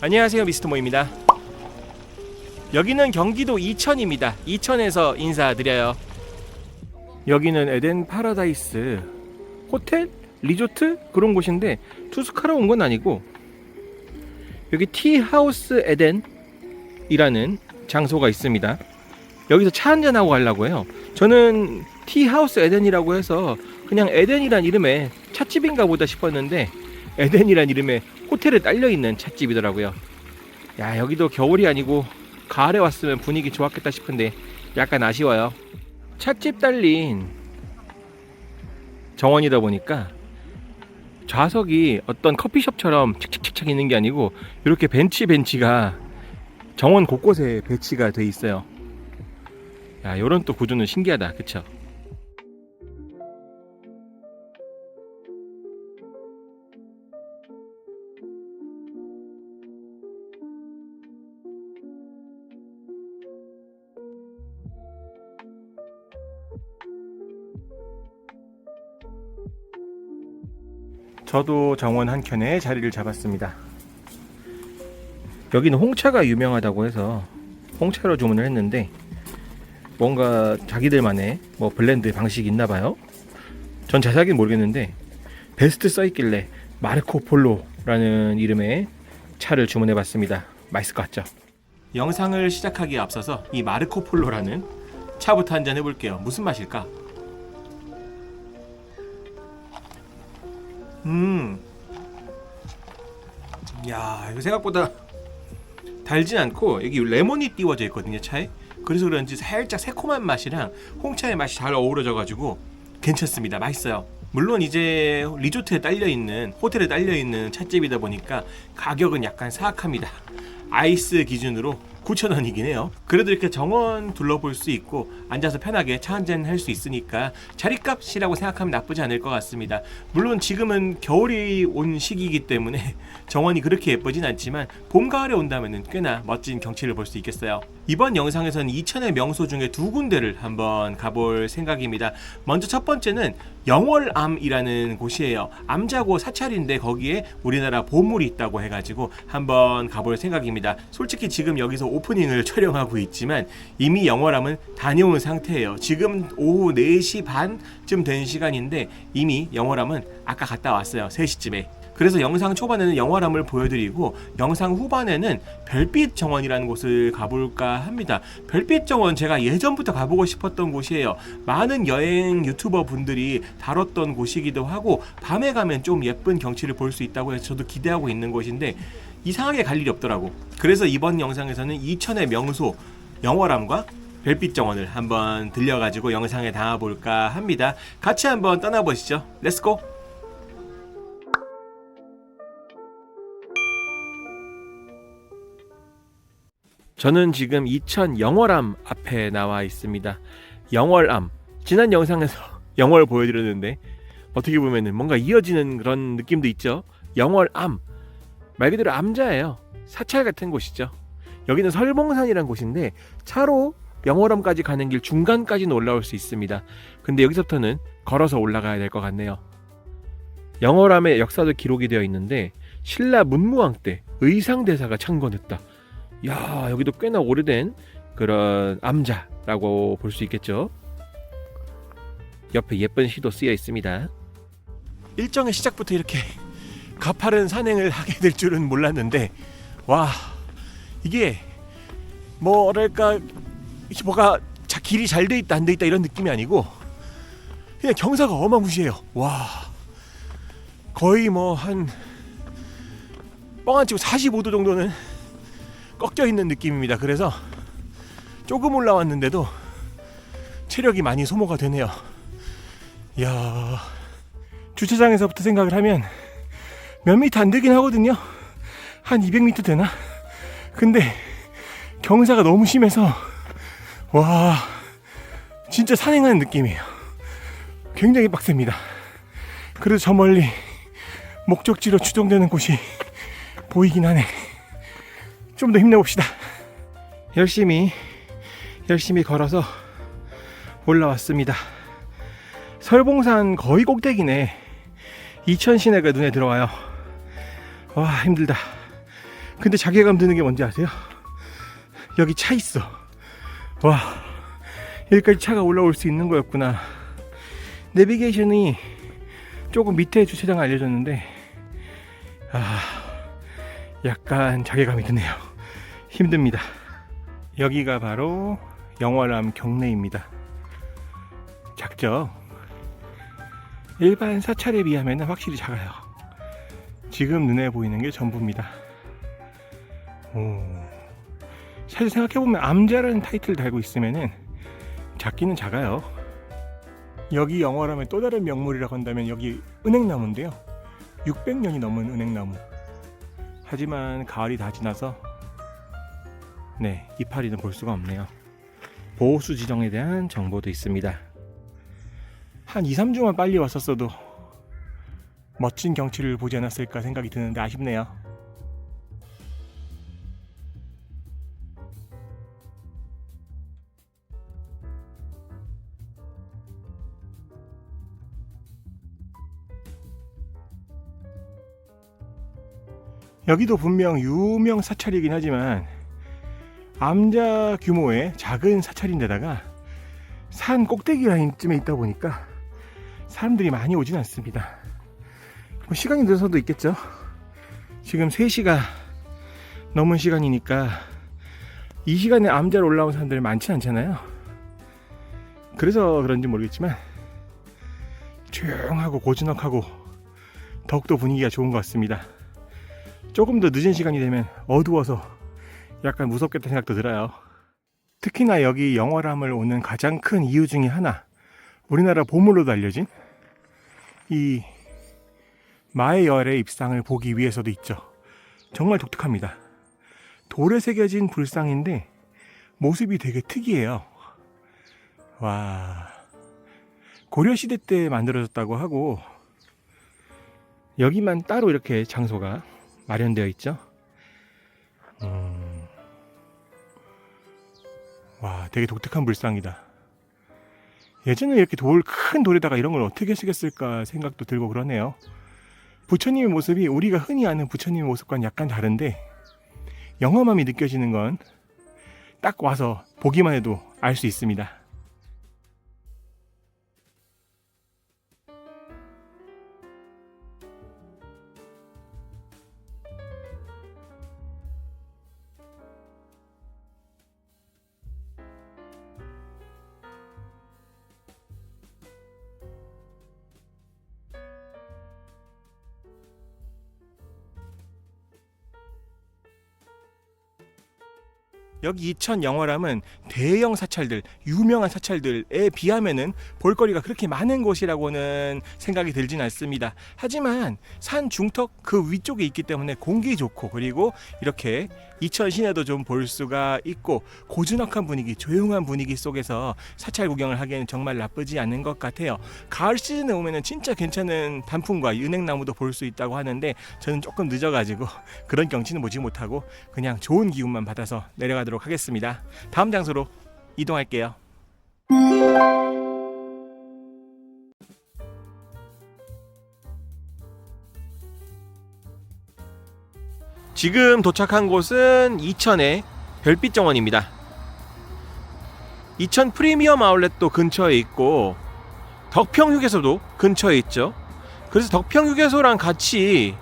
안녕하세요 미스터 모입니다 여기는 경기도 이천입니다 이천에서 인사드려요 여기는 에덴 파라다이스 호텔? 리조트? 그런 곳인데 투숙하러 온 건 아니고 여기 티하우스 에덴이라는 장소가 있습니다 여기서 차 한잔하고 가려고 해요 저는 티하우스 에덴이라고 해서 그냥 에덴이란 이름의 찻집인가 보다 싶었는데 에덴이란 이름의 호텔에 딸려 있는 찻집이더라고요. 야 여기도 겨울이 아니고 가을에 왔으면 분위기 좋았겠다 싶은데 약간 아쉬워요. 찻집 딸린 정원이다 보니까 좌석이 어떤 커피숍처럼 칙칙칙칙 있는 게 아니고 이렇게 벤치 벤치가 정원 곳곳에 배치가 돼 있어요. 야 이런 또 구조는 신기하다, 그쵸? 저도 정원 한켠에 자리를 잡았습니다. 여기는 홍차가 유명하다고 해서 홍차로 주문을 했는데 뭔가 자기들만의 뭐 블렌드 방식이 있나 봐요. 전 자세하게는 모르겠는데 베스트 써 있길래 마르코 폴로라는 이름의 차를 주문해 봤습니다. 맛있을 것 같죠? 영상을 시작하기에 앞서서 이 마르코 폴로라는 차부터 한잔 해볼게요. 무슨 맛일까? 음. 야, 이거 생각보다 달진 않고 여기 레몬이 띄워져 있거든요, 차에. 그래서 그런지 살짝 새콤한 맛이랑 홍차의 맛이 잘 어우러져 가지고 괜찮습니다. 맛있어요. 물론 이제 리조트에 딸려 있는 호텔에 딸려 있는 찻집이다 보니까 가격은 약간 사악합니다. 아이스 기준으로 9,000원이긴 해요. 그래도 이렇게 정원 둘러볼 수 있고 앉아서 편하게 차 한잔 할 수 있으니까 자리값이라고 생각하면 나쁘지 않을 것 같습니다. 물론 지금은 겨울이 온 시기이기 때문에 정원이 그렇게 예쁘진 않지만 봄 가을에 온다면 꽤나 멋진 경치를 볼 수 있겠어요. 이번 영상에서는 이천의 명소 중에 두 군데를 한번 가볼 생각입니다. 먼저 첫 번째는 영월암이라는 곳이에요. 암자고 사찰인데 거기에 우리나라 보물이 있다고 해가지고 한번 가볼 생각입니다. 솔직히 지금 여기서 오프닝을 촬영하고 있지만 이미 영월암은 다녀온 상태예요. 지금 오후 4시 반쯤 된 시간인데 이미 영월암은 아까 갔다 왔어요. 3시쯤에. 그래서 영상 초반에는 영화람을 보여드리고 영상 후반에는 별빛 정원이라는 곳을 가볼까 합니다. 별빛 정원 제가 예전부터 가보고 싶었던 곳이에요. 많은 여행 유튜버 분들이 다뤘던 곳이기도 하고 밤에 가면 좀 예쁜 경치를 볼 수 있다고 해서 저도 기대하고 있는 곳인데 이상하게 갈 일이 없더라고. 그래서 이번 영상에서는 이천의 명소 영월암과 별빛 정원을 한번 들려가지고 영상에 담아볼까 합니다. 같이 한번 떠나보시죠. 렛츠고! 저는 지금 이천 영월암 앞에 나와 있습니다. 영월암. 지난 영상에서 영월 보여드렸는데 어떻게 보면은 뭔가 이어지는 그런 느낌도 있죠. 영월암. 말 그대로 암자예요. 사찰 같은 곳이죠. 여기는 설봉산이란 곳인데 차로 영월암까지 가는 길 중간까지는 올라올 수 있습니다. 근데 여기서부터는 걸어서 올라가야 될 것 같네요. 영월암의 역사도 기록이 되어 있는데 신라 문무왕 때 의상대사가 창건했다. 야 여기도 꽤나 오래된 그런 암자라고 볼 수 있겠죠. 옆에 예쁜 시도 쓰여 있습니다. 일정의 시작부터 이렇게 가파른 산행을 하게 될 줄은 몰랐는데 와 이게 뭐랄까 뭐가 자 길이 잘 돼 있다 안 돼 있다 이런 느낌이 아니고 그냥 경사가 어마무시해요. 와 거의 뭐 한 뻥안 치고 45도 정도는 꺾여 있는 느낌입니다. 그래서 조금 올라왔는데도 체력이 많이 소모가 되네요. 야 주차장에서부터 생각을 하면 몇 미터 안 되긴 하거든요. 한 200m 되나? 근데 경사가 너무 심해서 와 진짜 산행하는 느낌이에요. 굉장히 빡셉니다. 그래도 저 멀리 목적지로 추정되는 곳이 보이긴 하네. 좀 더 힘내봅시다. 열심히 열심히 걸어서 올라왔습니다. 설봉산 거의 꼭대기네. 이천 시내가 눈에 들어와요. 와 힘들다. 근데 자괴감 드는 게 뭔지 아세요? 여기 차 있어. 와, 여기까지 차가 올라올 수 있는 거였구나. 내비게이션이 조금 밑에 주차장 알려줬는데, 아, 약간 자괴감이 드네요. 힘듭니다. 여기가 바로 영월암 경내입니다. 작죠? 일반 사찰에 비하면 확실히 작아요. 지금 눈에 보이는 게 전부입니다. 오. 사실 생각해보면 암자라는 타이틀을 달고 있으면은 작기는 작아요. 여기 영월함의 또 다른 명물이라고 한다면 여기 은행나무인데요. 600년이 넘은 은행나무. 하지만 가을이 다 지나서 네 이파리는 볼 수가 없네요. 보호수 지정에 대한 정보도 있습니다. 한 2, 3주만 빨리 왔었어도 멋진 경치를 보지 않았을까 생각이 드는데 아쉽네요. 여기도 분명 유명 사찰이긴 하지만 암자 규모의 작은 사찰인데다가 산 꼭대기 라인쯤에 있다 보니까 사람들이 많이 오진 않습니다. 뭐 시간이 늦어서도 있겠죠. 지금 3시가 넘은 시간이니까 이 시간에 암자로 올라온 사람들 많지 않잖아요. 그래서 그런지 모르겠지만 조용하고 고즈넉하고 더욱더 분위기가 좋은 것 같습니다. 조금 더 늦은 시간이 되면 어두워서 약간 무섭겠다는 생각도 들어요. 특히나 여기 영월함을 오는 가장 큰 이유 중에 하나 우리나라 보물로도 알려진 이 마의 열의 입상을 보기 위해서도 있죠. 정말 독특합니다. 돌에 새겨진 불상인데 모습이 되게 특이해요. 와 고려 시대 때 만들어졌다고 하고 여기만 따로 이렇게 장소가 마련되어 있죠. 음... 와, 되게 독특한 불상이다. 예전에 이렇게 돌, 큰 돌에다가 이런 걸 어떻게 쓰겠을까 생각도 들고 그러네요. 부처님의 모습이 우리가 흔히 아는 부처님의 모습과는 약간 다른데, 영험함이 느껴지는 건 딱 와서 보기만 해도 알 수 있습니다. 여기 이천 영월함은 대형 사찰들, 유명한 사찰들에 비하면은 볼거리가 그렇게 많은 곳이라고는 생각이 들진 않습니다. 하지만 산 중턱 그 위쪽에 있기 때문에 공기 좋고 그리고 이렇게 이천 시내도 좀 볼 수가 있고 고즈넉한 분위기, 조용한 분위기 속에서 사찰 구경을 하기에는 정말 나쁘지 않은 것 같아요. 가을 시즌에 오면은 진짜 괜찮은 단풍과 은행나무도 볼 수 있다고 하는데 저는 조금 늦어가지고 그런 경치는 보지 못하고 그냥 좋은 기운만 받아서 내려가도록 하겠습니다. 다음 장소로 이동할게요. 지금 도착한 곳은 이천의 별빛 정원입니다. 이천 프리미엄 아울렛도 근처에 있고 덕평 휴게소도 근처에 있죠. 그래서 덕평 휴게소랑 같이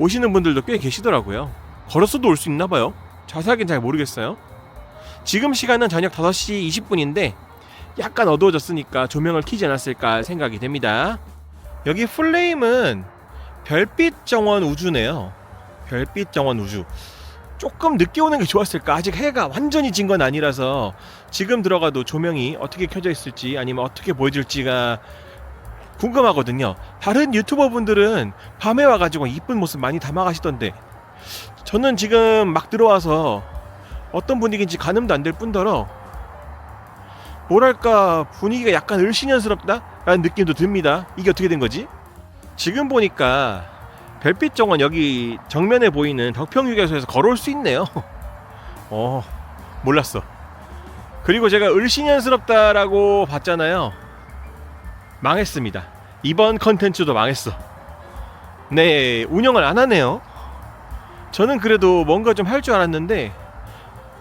오시는 분들도 꽤 계시더라고요. 걸어서도 올 수 있나 봐요. 자세하게는 잘 모르겠어요. 지금 시간은 저녁 5시 20분인데 약간 어두워졌으니까 조명을 켜지 않았을까 생각이 됩니다. 여기 풀네임은 별빛 정원 우주네요. 별빛 정원 우주. 조금 늦게 오는 게 좋았을까? 아직 해가 완전히 진 건 아니라서 지금 들어가도 조명이 어떻게 켜져 있을지 아니면 어떻게 보여질지가 궁금하거든요. 다른 유튜버 분들은 밤에 와가지고 이쁜 모습 많이 담아가시던데 저는 지금 막 들어와서 어떤 분위기인지 가늠도 안 될 뿐더러 뭐랄까 분위기가 약간 을씨년스럽다 라는 느낌도 듭니다. 이게 어떻게 된 거지? 지금 보니까 별빛 정원 여기 정면에 보이는 덕평 휴게소에서 걸어올 수 있네요. 어 몰랐어. 그리고 제가 을씨년스럽다라고 봤잖아요. 망했습니다. 이번 컨텐츠도 망했어. 네 운영을 안 하네요. 저는 그래도 뭔가 좀 할 줄 알았는데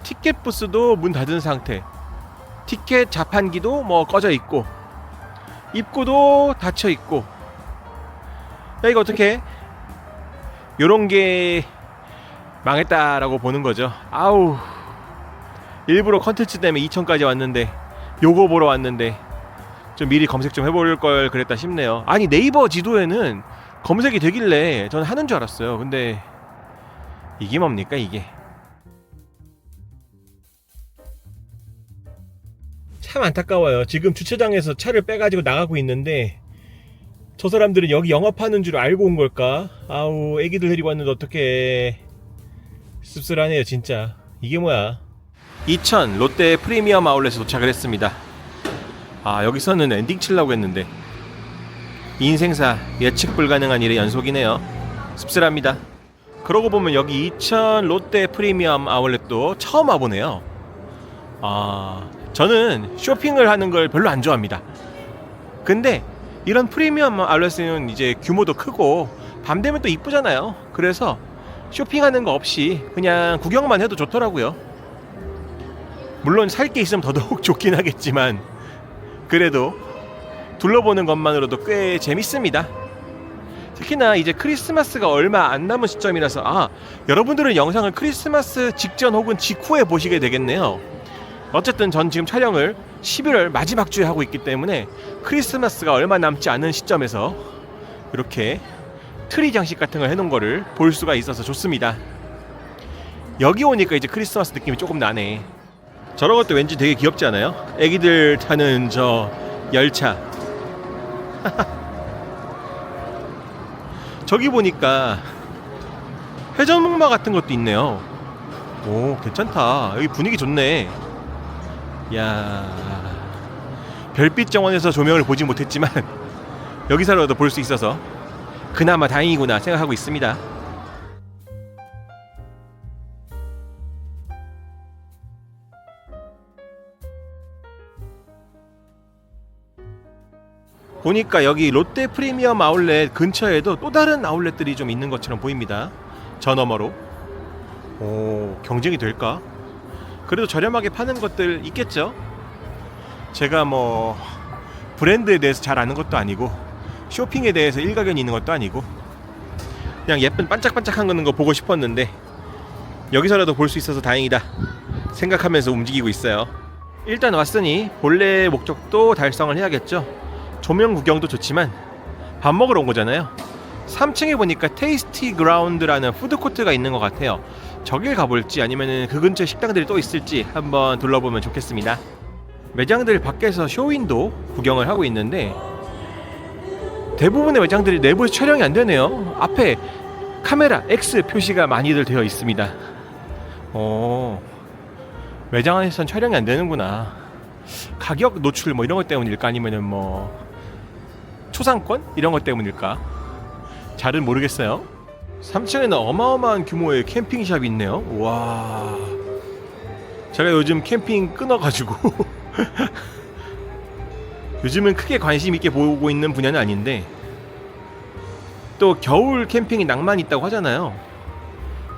티켓 부스도 문 닫은 상태. 티켓 자판기도 뭐 꺼져 있고 입구도 닫혀 있고. 야 이거 어떻게? 요런 게 망했다라고 보는 거죠. 아우. 일부러 컨텐츠 때문에 2천까지 왔는데 요거 보러 왔는데 좀 미리 검색 좀 해볼 걸 그랬다 싶네요. 아니 네이버 지도에는 검색이 되길래 저는 하는 줄 알았어요. 근데 이게 뭡니까 이게? 참 안타까워요. 지금 주차장에서 차를 빼가지고 나가고 있는데 저 사람들은 여기 영업하는 줄 알고 온 걸까? 아우 애기들 데리고 왔는데 어떻게 씁쓸하네요 진짜. 이게 뭐야? 이천 롯데 프리미엄 아울렛에 도착을 했습니다. 아 여기서는 엔딩 치려고 했는데 인생사 예측 불가능한 일의 연속이네요. 씁쓸합니다. 그러고 보면 여기 이천 롯데 프리미엄 아울렛도 처음 와보네요. 아 저는 쇼핑을 하는 걸 별로 안 좋아합니다. 근데 이런 프리미엄 아울렛은 이제 규모도 크고 밤 되면 또 이쁘잖아요. 그래서 쇼핑하는 거 없이 그냥 구경만 해도 좋더라고요. 물론 살 게 있으면 더더욱 좋긴 하겠지만 그래도 둘러보는 것만으로도 꽤 재밌습니다. 특히나 이제 크리스마스가 얼마 안 남은 시점이라서 아 여러분들은 영상을 크리스마스 직전 혹은 직후에 보시게 되겠네요. 어쨌든 전 지금 촬영을 11월 마지막 주에 하고 있기 때문에 크리스마스가 얼마 남지 않은 시점에서 이렇게 트리 장식 같은 걸 해놓은 거를 볼 수가 있어서 좋습니다. 여기 오니까 이제 크리스마스 느낌이 조금 나네. 저런 것도 왠지 되게 귀엽지 않아요? 애기들 타는 저 열차. 저기 보니까 회전목마 같은 것도 있네요. 오, 괜찮다. 여기 분위기 좋네. 야 별빛 정원에서 조명을 보지 못했지만 여기서라도 볼 수 있어서 그나마 다행이구나 생각하고 있습니다. 보니까 여기 롯데 프리미엄 아울렛 근처에도 또 다른 아울렛들이 좀 있는 것처럼 보입니다. 저 너머로. 오, 경쟁이 될까? 그래도 저렴하게 파는 것들 있겠죠? 제가 뭐 브랜드에 대해서 잘 아는 것도 아니고 쇼핑에 대해서 일가견이 있는 것도 아니고 그냥 예쁜 반짝반짝한 거는 거 보고 싶었는데 여기서라도 볼 수 있어서 다행이다 생각하면서 움직이고 있어요. 일단 왔으니 본래 목적도 달성을 해야겠죠. 조명 구경도 좋지만 밥 먹으러 온 거잖아요. 3층에 보니까 테이스티 그라운드라는 푸드코트가 있는 것 같아요. 저길 가볼지 아니면 그 근처에 식당들이 또 있을지 한번 둘러보면 좋겠습니다. 매장들 밖에서 쇼윈도 구경을 하고 있는데 대부분의 매장들이 내부에서 촬영이 안 되네요. 앞에 카메라 X 표시가 많이들 되어 있습니다. 어, 매장 안에선 촬영이 안 되는구나. 가격 노출 뭐 이런 것 때문일까 아니면은 뭐 초상권 이런 것 때문일까? 잘은 모르겠어요. 3층에는 어마어마한 규모의 캠핑샵이 있네요. 와. 제가 요즘 캠핑 끊어가지고 요즘은 크게 관심 있게 보고 있는 분야는 아닌데 또 겨울 캠핑이 낭만 있다고 하잖아요.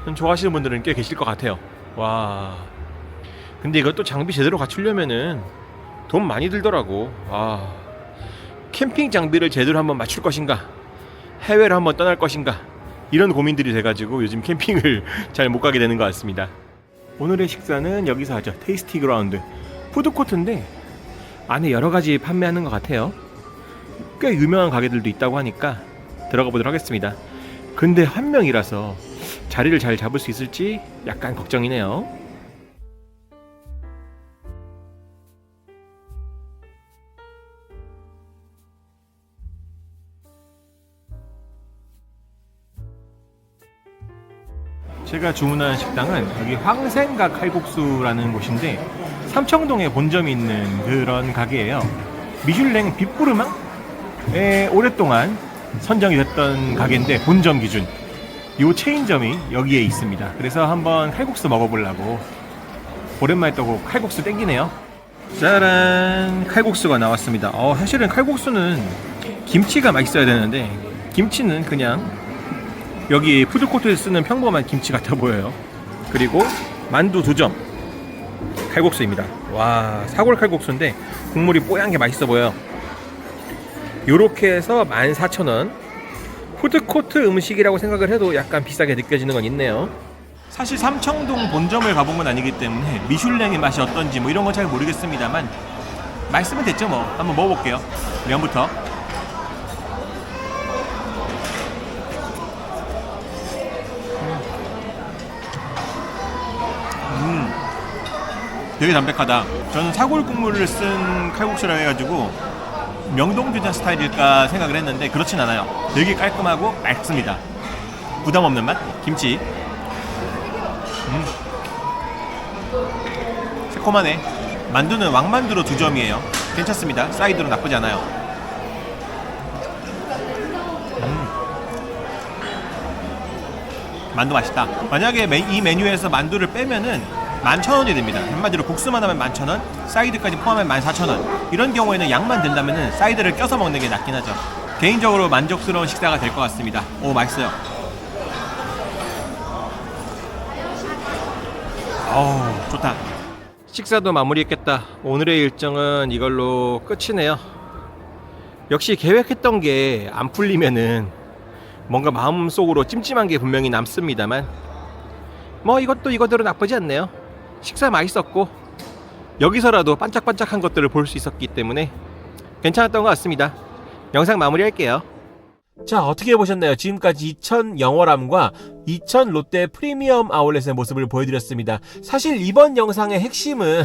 좀 좋아하시는 분들은 꽤 계실 것 같아요. 와. 근데 이것도 장비 제대로 갖추려면은 돈 많이 들더라고. 와. 캠핑 장비를 제대로 한번 맞출 것인가? 해외로 한번 떠날 것인가? 이런 고민들이 돼가지고 요즘 캠핑을 잘 못 가게 되는 것 같습니다. 오늘의 식사는 여기서 하죠. 테이스티 그라운드. 푸드코트인데 안에 여러 가지 판매하는 것 같아요. 꽤 유명한 가게들도 있다고 하니까 들어가 보도록 하겠습니다. 근데 한 명이라서 자리를 잘 잡을 수 있을지 약간 걱정이네요. 제가 주문한 식당은 여기 황생각 칼국수라는 곳인데 삼청동에 본점이 있는 그런 가게예요. 미슐랭 빅부르망에 오랫동안 선정이 됐던 가게인데 본점 기준 요 체인점이 여기에 있습니다. 그래서 한번 칼국수 먹어보려고 오랜만에 또 칼국수 땡기네요. 짜란 칼국수가 나왔습니다. 어, 사실은 칼국수는 김치가 맛있어야 되는데 김치는 그냥 여기 푸드코트에서 쓰는 평범한 김치 같아 보여요. 그리고 만두 두 점. 칼국수입니다. 와, 사골 칼국수인데 국물이 뽀얀 게 맛있어 보여. 요렇게 해서 14,000원. 푸드코트 음식이라고 생각을 해도 약간 비싸게 느껴지는 건 있네요. 사실 삼청동 본점을 가본 건 아니기 때문에 미슐랭의 맛이 어떤지 뭐 이런 건 잘 모르겠습니다만 말씀은 됐죠 뭐 한번 먹어볼게요 면부터 되게 담백하다. 저는 사골 국물을 쓴 칼국수라 해가지고 명동주자 스타일일까 생각을 했는데 그렇진 않아요. 되게 깔끔하고 맑습니다. 부담 없는 맛? 김치. 음. 새콤하네. 만두는 왕만두로 두 점이에요. 괜찮습니다. 사이드로 나쁘지 않아요. 음. 만두 맛있다. 만약에 메- 이 메뉴에서 만두를 빼면은 11,000원이 됩니다. 한마디로 국수만 하면 11,000원 사이드까지 포함하면 14,000원. 이런 경우에는 양만 된다면은 사이드를 껴서 먹는 게 낫긴 하죠. 개인적으로 만족스러운 식사가 될 것 같습니다. 오 맛있어요. 어우 좋다. 식사도 마무리했겠다. 오늘의 일정은 이걸로 끝이네요. 역시 계획했던 게 안 풀리면은 뭔가 마음속으로 찜찜한 게 분명히 남습니다만. 뭐 이것도 이거대로 나쁘지 않네요 식사 맛있었고 여기서라도 반짝반짝한 것들을 볼 수 있었기 때문에 괜찮았던 것 같습니다 영상 마무리할게요 자 어떻게 보셨나요? 지금까지 2000 영월함과 2000 롯데 프리미엄 아울렛의 모습을 보여드렸습니다. 사실 이번 영상의 핵심은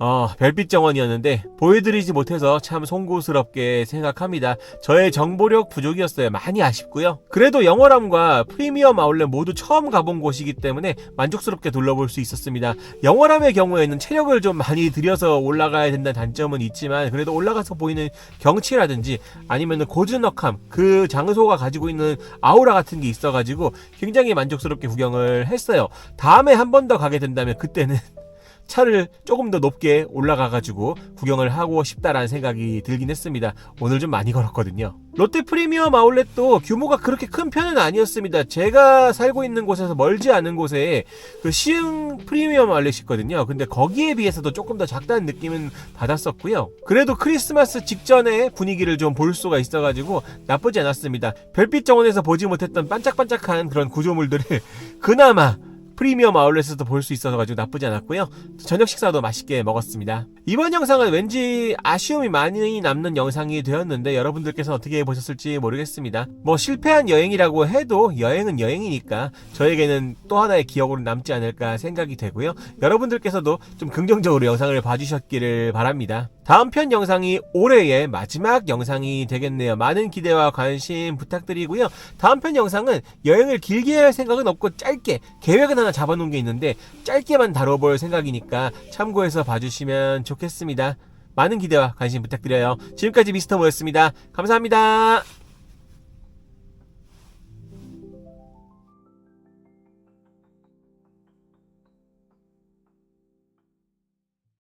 어, 별빛 정원이었는데 보여드리지 못해서 참 송구스럽게 생각합니다. 저의 정보력 부족이었어요. 많이 아쉽고요. 그래도 영월함과 프리미엄 아울렛 모두 처음 가본 곳이기 때문에 만족스럽게 둘러볼 수 있었습니다. 영월함의 경우에는 체력을 좀 많이 들여서 올라가야 된다는 단점은 있지만 그래도 올라가서 보이는 경치라든지 아니면 고즈넉함 그 장소가 가지고 있는 아우라 같은 게 있어가지고 굉장히 만족스럽게 구경을 했어요. 다음에 한 번 더 가게 된다면 그때는 차를 조금 더 높게 올라가가지고 구경을 하고 싶다라는 생각이 들긴 했습니다. 오늘 좀 많이 걸었거든요. 롯데 프리미엄 아울렛도 규모가 그렇게 큰 편은 아니었습니다. 제가 살고 있는 곳에서 멀지 않은 곳에 그 시흥 프리미엄 아울렛이 있거든요. 근데 거기에 비해서도 조금 더 작다는 느낌은 받았었고요. 그래도 크리스마스 직전에 분위기를 좀 볼 수가 있어가지고 나쁘지 않았습니다. 별빛 정원에서 보지 못했던 반짝반짝한 그런 구조물들을 그나마 프리미엄 아울렛에서도 볼 수 있어서 가지고 나쁘지 않았고요. 저녁 식사도 맛있게 먹었습니다. 이번 영상은 왠지 아쉬움이 많이 남는 영상이 되었는데 여러분들께서 어떻게 보셨을지 모르겠습니다. 뭐 실패한 여행이라고 해도 여행은 여행이니까 저에게는 또 하나의 기억으로 남지 않을까 생각이 되고요. 여러분들께서도 좀 긍정적으로 영상을 봐주셨기를 바랍니다. 다음 편 영상이 올해의 마지막 영상이 되겠네요. 많은 기대와 관심 부탁드리고요. 다음 편 영상은 여행을 길게 할 생각은 없고 짧게 계획은 하나 잡아놓은 게 있는데 짧게만 다뤄볼 생각이니까 참고해서 봐주시면 좋겠습니다. 많은 기대와 관심 부탁드려요. 지금까지 미스터 모였습니다. 감사합니다.